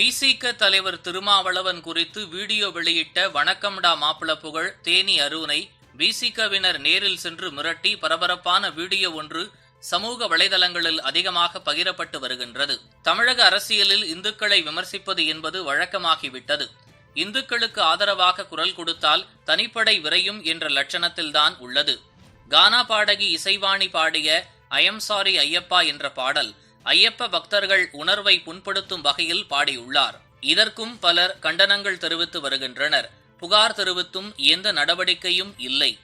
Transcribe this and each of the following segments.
விசிக தலைவர் திருமாவளவன் குறித்து வீடியோ வெளியிட்ட வணக்கம்டா மாப்பிள புகழ் தேனி அருணை விசிகவினர் நேரில் சென்று மிரட்டி பரபரப்பான வீடியோ ஒன்று சமூக வலைதளங்களில் அதிகமாக பகிரப்பட்டு வருகின்றது. தமிழக அரசியலில் இந்துக்களை விமர்சிப்பது என்பது வழக்கமாகிவிட்டது. இந்துக்களுக்கு ஆதரவாக குரல் கொடுத்தால் தனிப்படை விரையும் என்ற லட்சணத்தில்தான் உள்ளது. கானா பாடகி இசைவாணி பாடிய ஐயம் சாரி ஐயப்பா என்ற பாடல் ஐயப்ப பக்தர்கள் உணர்வை புண்படுத்தும் வகையில் பாடியுள்ளார். இதற்கும் பலர் கண்டனங்கள் தெரிவித்து வருகின்றனர். புகார் தெரிவித்தும் எந்த நடவடிக்கையும் இல்லை.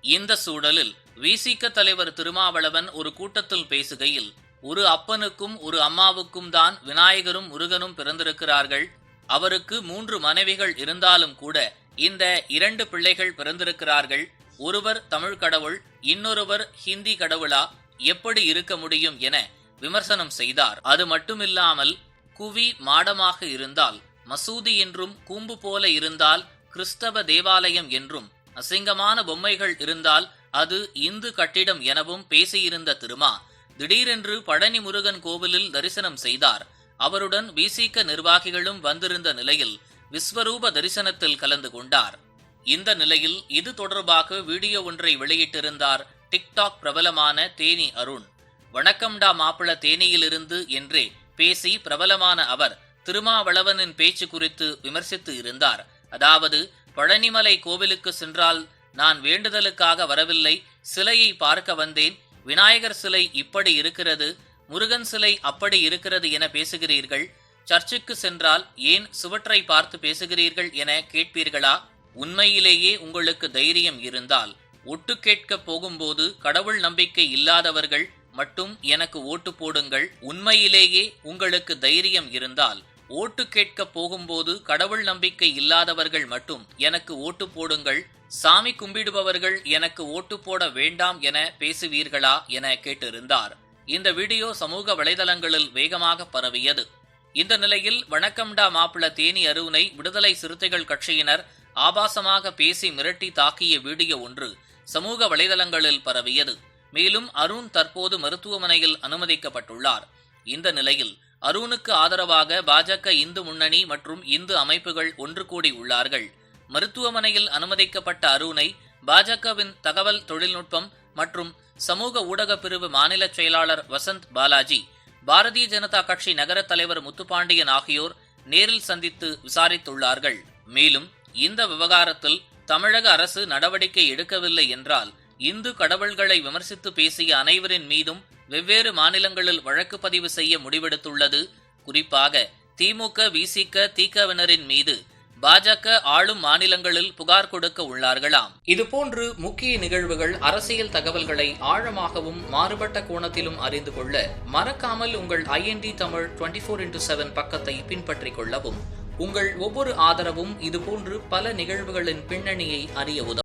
இந்த சூழலில் விசிக தலைவர் திருமாவளவன் ஒரு கூட்டத்தில் பேசுகையில் ஒரு அப்பனுக்கும் ஒரு அம்மாவுக்கும் தான் விநாயகரும் முருகனும் பிறந்திருக்கிறார்கள். அவருக்கு மூன்று மனைவிகள் இருந்தாலும் கூட இந்த இரண்டு பிள்ளைகள் பிறந்திருக்கிறார்கள். ஒருவர் தமிழ் கடவுள் இன்னொருவர் ஹிந்தி கடவுளா? எப்படி இருக்க முடியும் என விமர்சனம் செய்தார். அது மட்டுமில்லாமல் குவி மாடமாக இருந்தால் மசூதி என்றும் கூம்பு போல இருந்தால் கிறிஸ்தவ தேவாலயம் என்றும் அசிங்கமான பொம்மைகள் இருந்தால் அது இந்து கட்டிடம் எனவும் பேசியிருந்த திருமா திடீரென்று பழனி முருகன் கோவிலில் தரிசனம் செய்தார். அவருடன் விசிக நிர்வாகிகளும் வந்திருந்த நிலையில் விஸ்வரூப தரிசனத்தில் கலந்து கொண்டார். இந்த நிலையில் இது தொடர்பாக வீடியோ ஒன்றை வெளியிட்டிருந்தார் டிக்டாக் பிரபலமான தேனி அருண். வணக்கம்டா மாப்பிள தேனியிலிருந்து என்றே பேசி பிரபலமான அவர் திருமாவளவனின் பேச்சு குறித்து விமர்சித்து இருந்தார். அதாவது பழனிமலை கோவிலுக்கு சென்றால் நான் வேண்டுதலுக்காக வரவில்லை சிலையை பார்க்க வந்தேன் விநாயகர் சிலை இப்படி இருக்கிறது முருகன் சிலை அப்படி இருக்கிறது என பேசுகிறீர்கள் சர்ச்சுக்கு சென்றால் ஏன் சுவற்றை பார்த்து பேசுகிறீர்கள் என கேட்பீர்களா? உண்மையிலேயே உங்களுக்கு தைரியம் இருந்தால். ஒட்டு கேட்க போகும்போது கடவுள் நம்பிக்கை இல்லாதவர்கள் மட்டும் எனக்கு ஓட்டு போடுங்கள். உண்மையிலேயே உங்களுக்கு தைரியம் இருந்தால் ஓட்டு கேட்க போகும்போது கடவுள் நம்பிக்கை இல்லாதவர்கள் மட்டும் எனக்கு ஓட்டு போடுங்கள். சாமி கும்பிடுபவர்கள் எனக்கு ஓட்டு போட வேண்டாம் என பேசுவீர்களா என கேட்டிருந்தார். இந்த வீடியோ சமூக வலைதளங்களில் வேகமாக பரவியது. இந்த நிலையில் வணக்கம்டா மாப்பிள தேனி அருணை விடுதலை சிறுத்தைகள் கட்சியினர் ஆபாசமாக பேசி மிரட்டி தாக்கிய வீடியோ ஒன்று சமூக வலைதளங்களில் பரவியது. மேலும் அருண் தற்போது மருத்துவமனையில் அனுமதிக்கப்பட்டுள்ளார். இந்த நிலையில் அருணுக்கு ஆதரவாக பாஜக இந்து முன்னணி மற்றும் இந்து அமைப்புகள் ஒன்று கூடி உள்ளார்கள். மருத்துவமனையில் அனுமதிக்கப்பட்ட அருணை பாஜகவின் தகவல் தொழில்நுட்பம் மற்றும் சமூக ஊடக பிரிவு மாநில செயலாளர் வசந்த் பாலாஜி பாரதிய ஜனதா கட்சி நகர தலைவர் முத்துப்பாண்டியன் ஆகியோர் நேரில் சந்தித்து விசாரித்துள்ளார்கள். மேலும் இந்த விவகாரத்தில் தமிழக அரசு நடவடிக்கை எடுக்கவில்லை என்றால் இந்து கடவுள்களை விமர்சித்து பேசிய அனைவரின் மீதும் வெவ்வேறு மாநிலங்களில் வழக்கு பதிவு செய்ய முடிவெடுத்துள்ளது. குறிப்பாக திமுக விசிக தீக்கவினரின் மீது பாஜக ஆளும் மாநிலங்களில் புகார் கொடுக்க உள்ளார்களாம். இதுபோன்று முக்கிய நிகழ்வுகள் அரசியல் தகவல்களை ஆழமாகவும் மாறுபட்ட கோணத்திலும் அறிந்து கொள்ள மறக்காமல் உங்கள் INT Tamil twenty four into seven பக்கத்தை பின்பற்றிக் கொள்ளவும். உங்கள் ஒவ்வொரு ஆதரவும் இதுபோன்று பல நிகழ்வுகளின் பின்னணியை அறிய உதவும்.